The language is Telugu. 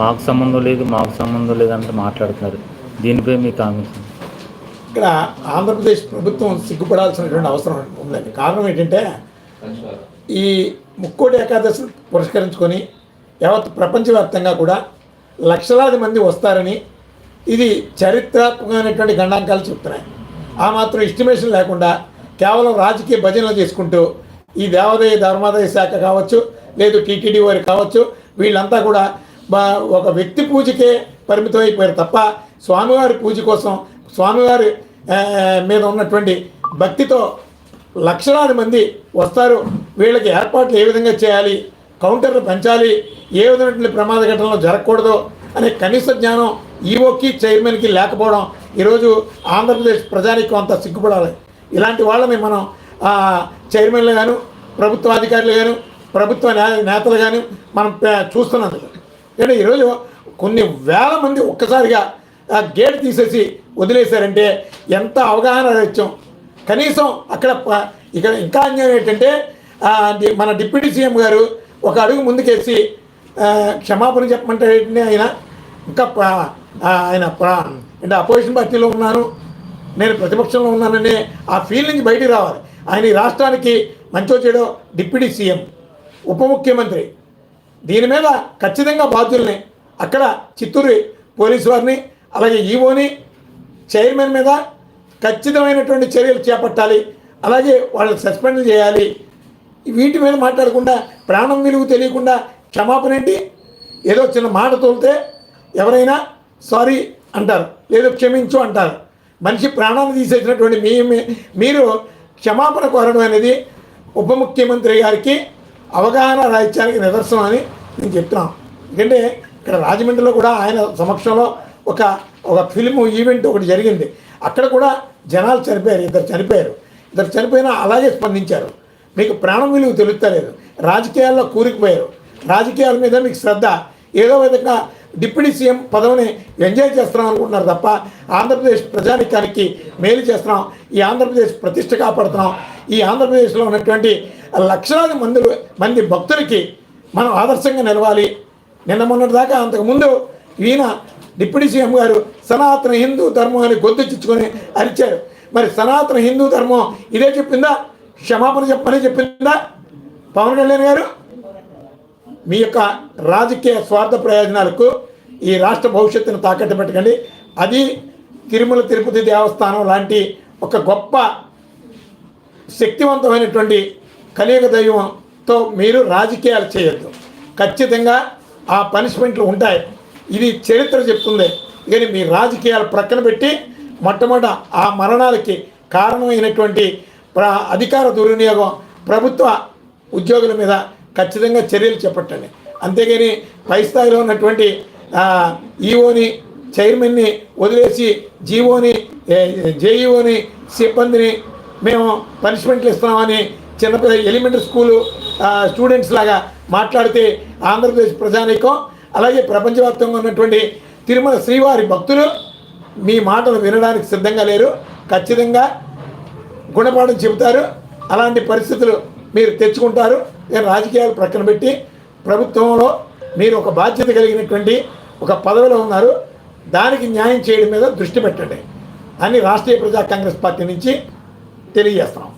మాకు సంబంధం లేదు మాకు సంబంధం లేదు అంటే మాట్లాడుతున్నారు. దీనిపై మీ కామెంట్స్? ఇక్కడ ఆంధ్రప్రదేశ్ ప్రభుత్వం సిగ్గుపడాల్సినటువంటి అవసరం ఉందండి. కారణం ఏంటంటే ఈ ముక్కోటి ఏకాదశి పురస్కరించుకొని యావత్ ప్రపంచవ్యాప్తంగా కూడా లక్షలాది మంది వస్తారని ఇది చరిత్రాత్మకమైనటువంటి గణాంకాలు చెప్తున్నాయి. ఆ మాత్రం ఎస్టిమేషన్ లేకుండా కేవలం రాజకీయ భజనలు చేసుకుంటూ ఈ దేవాదాయ ధర్మాదాయ శాఖ కావచ్చు లేదు టీటీడీ వారు కావచ్చు వీళ్ళంతా కూడా ఒక వ్యక్తి పూజకే పరిమితం అయిపోయారు తప్ప స్వామివారి పూజ కోసం స్వామివారి మీద ఉన్నటువంటి భక్తితో లక్షలాది మంది వస్తారు. వీళ్ళకి ఏర్పాట్లు ఏ విధంగా చేయాలి? కౌంటర్లు పెంచాలి? ఏ విధమైనటువంటి ప్రమాద ఘటనలు జరగకూడదు? అనే కనీస జ్ఞానం ఈఓకి చైర్మన్కి లేకపోవడం ఈరోజు ఆంధ్రప్రదేశ్ ప్రజానికి కొంత సిగ్గుపడాలి. ఇలాంటి వాళ్ళని మనం చైర్మన్లు గాను ప్రభుత్వ అధికారులు గాను ప్రభుత్వ నేతలు కానీ మనం చూస్తున్నందుకు చూస్తున్నాం ఈరోజు కొన్ని వేల మంది ఒక్కసారిగా ఆ గేట్ తీసేసి వదిలేశారంటే ఎంత అవగాహన రహిత్యం కనీసం అక్కడ ఇక్కడ ఇంకా అన్యాయం ఏంటంటే మన డిప్యూటీ సీఎం గారు ఒక అడుగు ముందుకేసి క్షమాపణ చెప్పమంటే ఆయన? ఇంకా ఆయన అంటే అపోజిషన్ పార్టీలో ఉన్నాను నేను ప్రతిపక్షంలో ఉన్నాననే ఆ ఫీల్ నుంచి బయటికి రావాలి. ఆయన ఈ రాష్ట్రానికి మంచో చెడో డిప్యూటీ సీఎం ఉప ముఖ్యమంత్రి. దీని మీద ఖచ్చితంగా బాధ్యుల్ని అక్కడ చిత్తూరు పోలీసు వారిని అలాగే ఈవోని చైర్మన్ మీద ఖచ్చితమైనటువంటి చర్యలు చేపట్టాలి అలాగే వాళ్ళని సస్పెండ్ చేయాలి. వీటి మీద మాట్లాడకుండా ప్రాణం విలువ తెలియకుండా క్షమాపణ ఏంటి? ఏదో చిన్న మాట తోలితే ఎవరైనా సారీ అంటారు లేదో క్షమించు అంటారు. మనిషి ప్రాణాన్ని తీసేసినటువంటి మీ మీ- మీరు క్షమాపణ కోరడం అనేది ఉప ముఖ్యమంత్రి గారికి అవగాహన రాహిత్యానికి నిదర్శనం అని నేను చెప్తున్నాను. ఎందుకంటే ఇక్కడ రాజమండ్రిలో కూడా ఆయన సమక్షంలో ఒక ఒక ఫిలిం ఈవెంట్ ఒకటి జరిగింది. అక్కడ కూడా జనాలు చనిపోయారు ఇద్దరు చనిపోయారు. ఇద్దరు చనిపోయినా అలాగే స్పందించారు. మీకు ప్రాణం విలువ తెలుస్తలేదు. రాజకీయాల్లో కూరికిపోయారు. రాజకీయాల మీద మీకు శ్రద్ధ. ఏదో విధంగా డిప్యూటీ సీఎం పదవిని ఎంజాయ్ చేస్తున్నాం అనుకుంటున్నారు తప్ప ఆంధ్రప్రదేశ్ ప్రజానికానికి మేలు చేస్తున్నాం. ఈ ఆంధ్రప్రదేశ్ ప్రతిష్ట కాపాడుతున్నాం. ఈ ఆంధ్రప్రదేశ్లో ఉన్నటువంటి లక్షలాది మందులు మంది భక్తులకి మనం ఆదర్శంగా నిలవాలి. నిన్న మొన్నటి దాకా అంతకుముందు ఈయన డిప్యూటీ సీఎం గారు సనాతన హిందూ ధర్మం అని గొంతెచ్చుకొని అరిచారు. మరి సనాతన హిందూ ధర్మం ఇదే చెప్పిందా? క్షమాపణ చెప్పమని చెప్పిందా? పవన్ కళ్యాణ్ గారు? మీ యొక్క రాజకీయ స్వార్థ ప్రయోజనాలకు ఈ రాష్ట్ర భవిష్యత్తును తాకట్టు పెట్టకండి. అది తిరుమల తిరుపతి దేవస్థానం లాంటి ఒక గొప్ప శక్తివంతమైనటువంటి కలియుగ దైవంతో మీరు రాజకీయాలు చేయొద్దు. ఖచ్చితంగా ఆ పనిష్మెంట్లు ఉంటాయి. ఇది చరిత్ర చెప్తుంది. కానీ మీ రాజకీయాలు ప్రక్కన పెట్టి మొట్టమొదట ఆ మరణాలకి కారణమైనటువంటి ప్ర అధికార దుర్వినియోగం ప్రభుత్వ ఉద్యోగుల మీద ఖచ్చితంగా చర్యలు చేపట్టండి. అంతేగాని పై స్థాయిలో ఉన్నటువంటి ఈఓని చైర్మన్ని వదిలేసి జీవోని జేఈఓని సిబ్బందిని మేము పనిష్మెంట్లు ఇస్తున్నామని చిన్నపిల్ల ఎలిమెంటరీ స్కూలు స్టూడెంట్స్ లాగా మాట్లాడితే ఆంధ్రప్రదేశ్ ప్రజానీకం అలాగే ప్రపంచవ్యాప్తంగా ఉన్నటువంటి తిరుమల శ్రీవారి భక్తులు మీ మాటలు వినడానికి సిద్ధంగా లేరు. ఖచ్చితంగా గుణపాఠం చెబుతారు. అలాంటి పరిస్థితులు మీరు తెచ్చుకుంటారు. నేను రాజకీయాలు ప్రక్కన పెట్టి ప్రభుత్వంలో మీరు ఒక బాధ్యత కలిగినటువంటి ఒక పదవిలో ఉన్నారు. దానికి న్యాయం చేయడం మీద దృష్టి పెట్టండి. అని రాష్ట్రీయ ప్రజా కాంగ్రెస్ పార్టీ నుంచి తెలియజేస్తున్నాం.